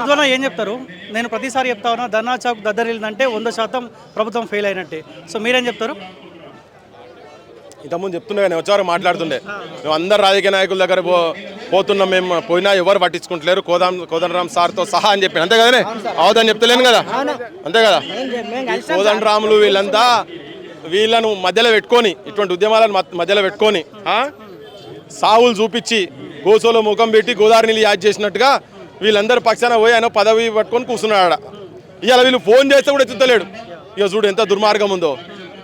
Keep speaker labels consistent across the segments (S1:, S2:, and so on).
S1: పృథ్వన ఏం చెప్తారు? నేను ప్రతిసారి చెప్తా ఉన్నా ధర్నా చౌక్ దద్దరిల్లిందంటే వంద శాతం ప్రభుత్వం ఫెయిల్ అయినట్టే. సో మీరేం చెప్తారు?
S2: ఇంతకుముందు చెప్తున్నా కానీ వచ్చేవారు మాట్లాడుతుండే. మేము అందరు రాజకీయ నాయకుల దగ్గర పో పోతున్నాం మేము. పోయినా ఎవరు పట్టించుకుంటలేరు. కోదాం కోదండరామ్ సార్తో సహా అని చెప్పి. అంతే కదనే? అవదని చెప్తలేను కదా? అంతే కదా? కోదండరాములు వీళ్ళంతా వీళ్ళను మధ్యలో పెట్టుకొని ఇటువంటి ఉద్యమాలను మధ్యలో పెట్టుకొని సావులు చూపించి గోసోలో ముఖం పెట్టి గోదావరి నీళ్ళు యాడ్ చేసినట్టుగా వీళ్ళందరూ పక్షాన పోయి ఆయన పదవి పట్టుకొని కూర్చున్నాడు? ఆడ ఇవాళ వీళ్ళు ఫోన్ చేస్తే కూడా ఎత్తుతలేడు. ఇక చూడు ఎంత దుర్మార్గం ఉందో.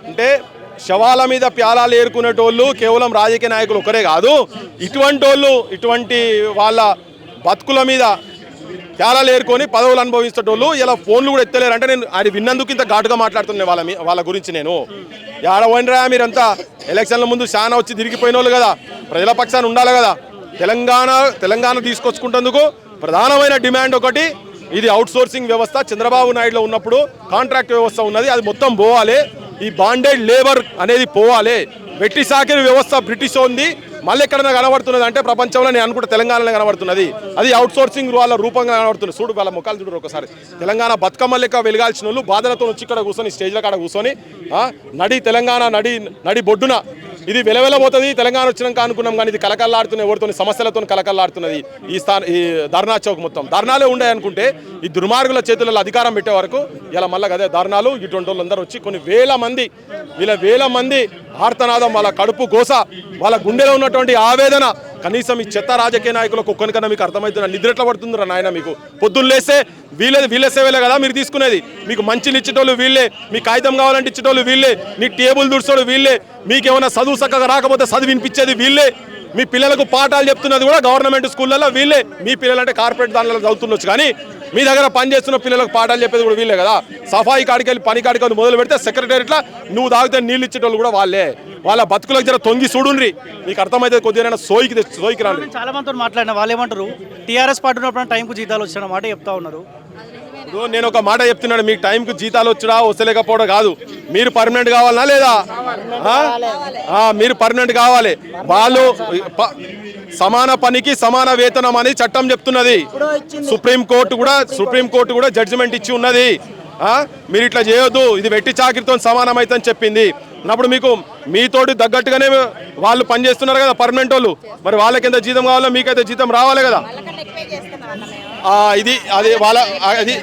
S2: అంటే శవాల మీద ప్యాలాలు ఏరుకునేటోళ్ళు కేవలం రాజకీయ నాయకులు ఒకరే కాదు ఇటువంటి వాళ్ళు ఇటువంటి వాళ్ళ బతుకుల మీద ప్యాలాలు ఏరుకొని పదవులు అనుభవించేటోళ్ళు ఇలా ఫోన్లు కూడా ఎత్తలేరు. అంటే నేను అది విన్నందుకు ఇంత ఘాటుగా మాట్లాడుతున్నాను వాళ్ళ మీ- వాళ్ళ గురించి నేను. ఏడ మీరంతా? ఎలక్షన్ల ముందు చాలా వచ్చి తిరిగిపోయిన వాళ్ళు కదా. ప్రజల పక్షాన ఉండాలి కదా. తెలంగాణ తెలంగాణ తీసుకొచ్చుకుంటందుకు ప్రధానమైన డిమాండ్ ఒకటి ఇది అవుట్ సోర్సింగ్ వ్యవస్థ. చంద్రబాబు నాయుడులో ఉన్నప్పుడు కాంట్రాక్ట్ వ్యవస్థ ఉన్నది. అది మొత్తం పోవాలి. ఈ బాండెడ్ లేబర్ అనేది పోవాలి. వెట్టి సాకిరి వ్యవస్థ బ్రిటిష్ ఉంది. మళ్ళీ ఎక్కడైనా కనబడుతున్నది అంటే ప్రపంచంలో నేను అనుకుంటే తెలంగాణలో కనబడుతున్నది. అది అవుట్ సోర్సింగ్ వాళ్ళ రూపంగా కనబడుతుంది. చూడు వాళ్ళ ముఖాలు చూడు ఒకసారి. తెలంగాణ బతుకమ్మ లెక్క వెలగాల్సిన వాళ్ళు బాధలతో వచ్చి ఇక్కడ కూర్చొని స్టేజ్ల కాడ కూర్చొని నడి తెలంగాణ నడి నడి బొడ్డున ఇది వెలవెలబోతుంది. తెలంగాణ వచ్చినాక అనుకున్నాం కానీ ఇది కలకల్లాడుతున్న ఎవరితో సమస్యలతో కలకల్లాడుతున్నది ఈ స్థాన ఈ ధర్నా చౌక్ మొత్తం. ధర్నాలే ఉండే అనుకుంటే ఈ దుర్మార్గుల చేతులలో అధికారం పెట్టే వరకు ఇలా మళ్ళీ అదే ధర్నాలు ఇటువంటి వాళ్ళందరూ వచ్చి కొన్ని వేల మంది వీళ్ళ వేల మంది ఆర్తనాదం వాళ్ళ కడుపు గోస వాళ్ళ గుండెలో ఉన్నటువంటి ఆవేదన కనీసం ఈ చెత్త రాజకీయ నాయకులకు ఒక్కనికన్నా మీకు అర్థమవుతుంది? నిద్ర ఎట్లా పడుతుందిరా నాయన మీకు. పొద్దున్న లేస్తే వీళ్ళే వీళ్ళ సేవలే కదా మీరు తీసుకునేది. మీకు మంచిలు ఇచ్చేటోళ్ళు వీళ్ళే మీ కాగితం కావాలంటే ఇచ్చేటోళ్ళు వీళ్ళే మీ టేబుల్ దుడిచోడు వీళ్ళే మీకు ఏమైనా చదువు చక్కగా రాకపోతే చదివి వినిపించేది వీళ్ళే మీ పిల్లలకు పాఠాలు చెప్తున్నది కూడా గవర్నమెంట్ స్కూళ్ళల్లో వీళ్ళే. మీ పిల్లలంటే కార్పొరేట్ దానిలో చదువుతుండొచ్చు కానీ మీ దగ్గర పనిచేస్తున్న పిల్లలకు పాఠాలు చెప్పేది కూడా వీళ్ళే కదా. సఫాయి కాడికి వెళ్ళి పని కాడికి వెళ్ళి మొదలు పెడితే సెక్రటరీట్లా నువ్వు తాగితే నీళ్ళు ఇచ్చేటోళ్ళు కూడా వాళ్ళే. వాళ్ళ బతుకులకు జర తొంగి చూడుండ్రి. మీకు అర్థమైతే కొద్దిగా సోయికి సోయికి రాండి.
S1: నేను చాలా మందితో మాట్లాడిన వాళ్ళు ఏమంటారు టీఆర్ఎస్ పార్టీ ఉన్నప్పుడు టైంకు జీతాలు వచ్చిన మాట చెప్తా ఉన్నారు.
S2: నేను ఒక మాట చెప్తున్నాను మీకు టైంకి జీతాలు వచ్చుడా వస్తలేకపోవడం కాదు. మీరు పర్మనెంట్ కావాలనా లేదా? మీరు పర్మనెంట్ కావాలి. వాళ్ళు సమాన పనికి సమాన వేతనం అని చట్టం చెప్తున్నది. సుప్రీం కోర్టు కూడా సుప్రీం కోర్టు కూడా జడ్జిమెంట్ ఇచ్చి ఉన్నది. ఆ? మీరు ఇట్లా చేయొద్దు. ఇది వెట్టి చాకిరితో సమానం అవుతుందని చెప్పింది. అన్నప్పుడు మీకు మీతోటి తగ్గట్టుగానే వాళ్ళు పనిచేస్తున్నారు కదా పర్మనెంట్ వాళ్ళు. మరి వాళ్ళకి ఎంత జీతం కావాలో మీకైతే జీతం రావాలి కదా. ఆ, ఇది అది వాళ్ళ అది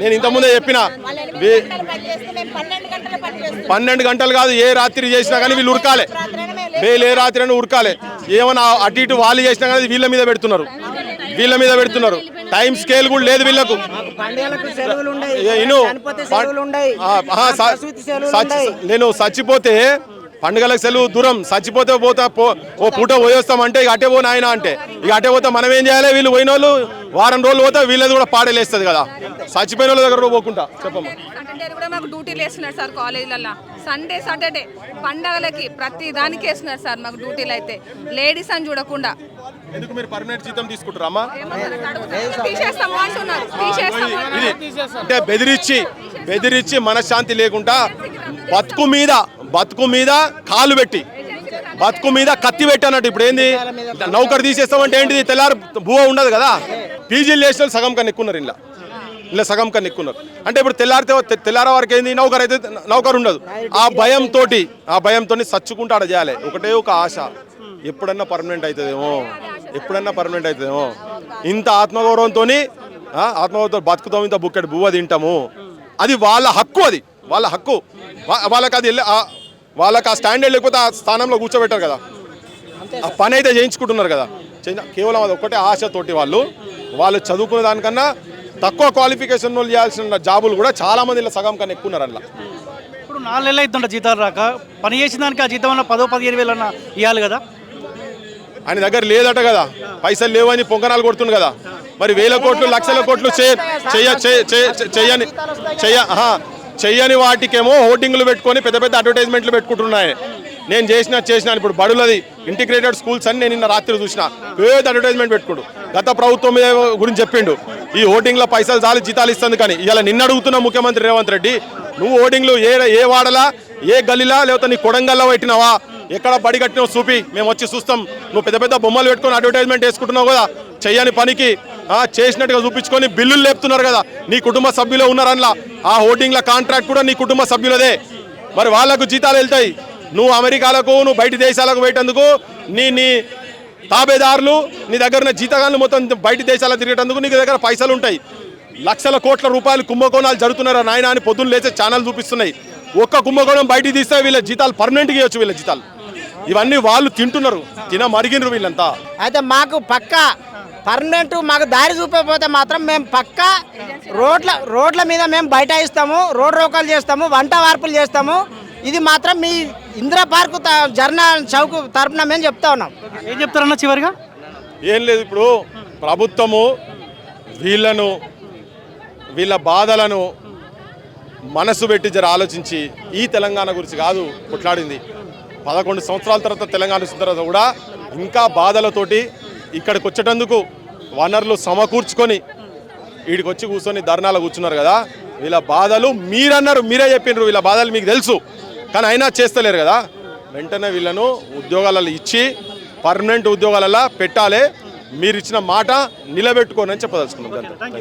S2: నేను ఇంతకుముందే చెప్పిన. పన్నెండు గంటలు కాదు ఏ రాత్రి చేసినా కానీ వీళ్ళు ఉరకాలే. వీళ్ళు ఏ రాత్రి అయినా ఉరకాలే. ఏమైనా అటు ఇటు వాళ్ళు చేసినా కానీ వీళ్ళ మీద పెడుతున్నారు వీళ్ళ మీద పెడుతున్నారు టైం స్కేల్ కూడా లేదు వీళ్ళకు నేను చచ్చిపోతే పండుగలకు సెలవు దూరం చచ్చిపోతే పోతా పో ఓ పూట పోయేస్తామంటే ఇక అటే పో నాయన అంటే ఇక అటే పోతే మనం ఏం చేయాలి వీళ్ళు పోయిన వాళ్ళు వారం రోజులు పోతే వీళ్ళది కూడా పాడలేస్తుంది కదా చచ్చిపోయిన వాళ్ళ దగ్గర కూడా పోకుండా చెప్పమ్మా
S3: సండే సాటర్డే పండగలకి ప్రతి దానికి వేస్తున్నారు సార్ మాకు డ్యూటీలు అయితే. లేడీస్ అని చూడకుండా.
S2: ఎందుకు మీరు పర్మనెంట్ జీతం తీసుకుంటారమ్మా
S3: తీసేస్తాము అంటున్నారు తీసేస్తాము
S2: అంటే బెదిరించి బెదిరించి మనశ్శాంతి లేకుండా బతుకు మీద బతుకు మీద కాలు పెట్టి బతుకు మీద కత్తి పెట్టి అన్నట్టు ఇప్పుడు ఏంది? నౌకరు తీసేస్తామంటే ఏంటిది? తెల్లారు భూవ ఉండదు కదా. పీజీలు చేసిన సగం కన్నా ఎక్కున్నారు ఇలా ఇలా సగం కన్నా ఎక్కున్నారు అంటే ఇప్పుడు తెల్లారితే తె- తెల్లార వరకు ఏంది నౌకరు అయితే నౌకరు ఉండదు. ఆ భయంతో ఆ భయంతో సచ్చుకుంటూ ఆడ చేయాలి. ఒకటే ఒక ఆశ. ఎప్పుడన్నా పర్మనెంట్ అవుతుందేమో ఎప్పుడన్నా పర్మనెంట్ అవుతుందేమో ఇంత ఆత్మగౌరవంతో ఆత్మగౌరవంతో బతుకుతాం ఇంత బుక్కెడు బువ్వ తింటాము. అది వాళ్ళ హక్కు అది. వాళ్ళ హక్కు. వాళ్ళకి అది వాళ్ళకి ఆ స్టాండర్డ్ లేకపోతే ఆ స్థానంలో కూర్చోబెట్టారు కదా. ఆ పని అయితే చేయించుకుంటున్నారు కదా. కేవలం అది ఒక్కటే ఆశతోటి వాళ్ళు. వాళ్ళు చదువుకునే దానికన్నా తక్కువ క్వాలిఫికేషన్ వాళ్ళు చేయాల్సిన జాబులు కూడా చాలా మంది ఇలా సగం కన్నా ఎక్కువ ఉన్నారు అందులో
S1: ఇప్పుడు నాలుగు నెలలు అవుతుంట జీతాలు రాక పని చేసిన దానికి ఆ జీతం పదో పదిహేను వేలు అన్న ఇవ్వాలి కదా?
S2: ఆయన దగ్గర లేదట కదా. పైసలు లేవని పొంగనాలు కొడుతుంది కదా. మరి వేల కోట్లు లక్షల కోట్లు చేయ చెయ్య చెయ్య- చెయ్య- చెయ్యని వాటికేమో హోర్డింగ్లు పెట్టుకొని పెద్ద పెద్ద అడ్వర్టైజ్మెంట్లు పెట్టుకుంటున్నాయి. నేను చేసిన చేసిన. ఇప్పుడు బడులది ఇంటిగ్రేటెడ్ స్కూల్స్ అని నేను నిన్న రాత్రి చూసిన. పెద్ద అడ్వర్టైజ్మెంట్ పెట్టుకోడు. గత ప్రభుత్వం మీద గురించి చెప్పిండు. ఈ ఓటింగ్లో పైసలు చాలి జీతాలు ఇస్తుంది కానీ ఇలా నిన్న అడుగుతున్న ముఖ్యమంత్రి రేవంత్ రెడ్డి నువ్వు హోర్డింగ్లు ఏ ఏ వాడలా ఏ గల్లీలా లేకపోతే నీ కొడంగల్లో పెట్టినావా? ఎక్కడ బడి కట్టినావు చూపి మేము వచ్చి చూస్తాం. నువ్వు పెద్ద పెద్ద బొమ్మలు పెట్టుకొని అడ్వర్టైజ్మెంట్ వేసుకుంటున్నావు కదా చేయని పనికి చేసినట్టుగా చూపించుకొని బిల్లులు లేపుతున్నారు కదా నీ కుటుంబ సభ్యులు ఉన్నారన్లా. ఆ హోర్డింగ్ల కాంట్రాక్ట్ కూడా నీ కుటుంబ సభ్యులదే. మరి వాళ్ళకు జీతాలు వెళ్తాయి. నువ్వు అమెరికాలకు నువ్వు బయట దేశాలకు పోయేటందుకు నీ నీ తాబేదారులు నీ దగ్గర ఉన్న జీతగాళ్ళు మొత్తం బయట దేశాలకు తిరిగేటందుకు నీ దగ్గర పైసలు ఉంటాయి. లక్షల కోట్ల రూపాయలు కుంభకోణాలు జరుగుతున్నారా నాయన అని పొద్దున్న లేచే ఛానల్ చూపిస్తున్నాయి. ఒక్క కుంభకోణం బయటికి తీస్తే వీళ్ళ జీతాలు పర్మనెంట్గా ఇవ్వచ్చు వీళ్ళ జీతాలు. ఇవన్నీ వాళ్ళు తింటున్నారు తిన మరిగినరు వీళ్ళంతా.
S4: అయితే మాకు పక్క పర్మనెంట్ మాకు దారి చూపకపోతే మాత్రం మేము పక్క రోడ్ల రోడ్ల మీద మేము బైఠాయిస్తాము రోడ్ రోకాలు చేస్తాము వంట వార్పులు చేస్తాము. ఇది మాత్రం మీ ఇందిరా పార్కు త- జర్నా చౌక్ తరపున మేము చెప్తా ఉన్నాం.
S1: ఏం చెప్తారన్న చివరిగా?
S2: ఏం లేదు ఇప్పుడు ప్రభుత్వము వీళ్ళను వీళ్ళ బాధలను మనసు పెట్టి జర ఆలోచించి ఈ తెలంగాణ గురించి కాదు కొట్లాడింది. పదకొండు సంవత్సరాల తర్వాత తెలంగాణ వచ్చిన తర్వాత కూడా ఇంకా బాధలతోటి ఇక్కడికి వచ్చేటందుకు వనరులు సమకూర్చుకొని వీడికి వచ్చి కూర్చొని ధర్నాలు కూర్చున్నారు కదా. వీళ్ళ బాధలు మీరన్నారు మీరే చెప్పిండ్రు వీళ్ళ బాధలు మీకు తెలుసు. కానీ అయినా చేస్తలేరు కదా. వెంటనే వీళ్ళను ఉద్యోగాలలో ఇచ్చి పర్మనెంట్ ఉద్యోగాలలో పెట్టాలి. మీరు ఇచ్చిన మాట నిలబెట్టుకోనని చెప్పదలుచుకున్నాం.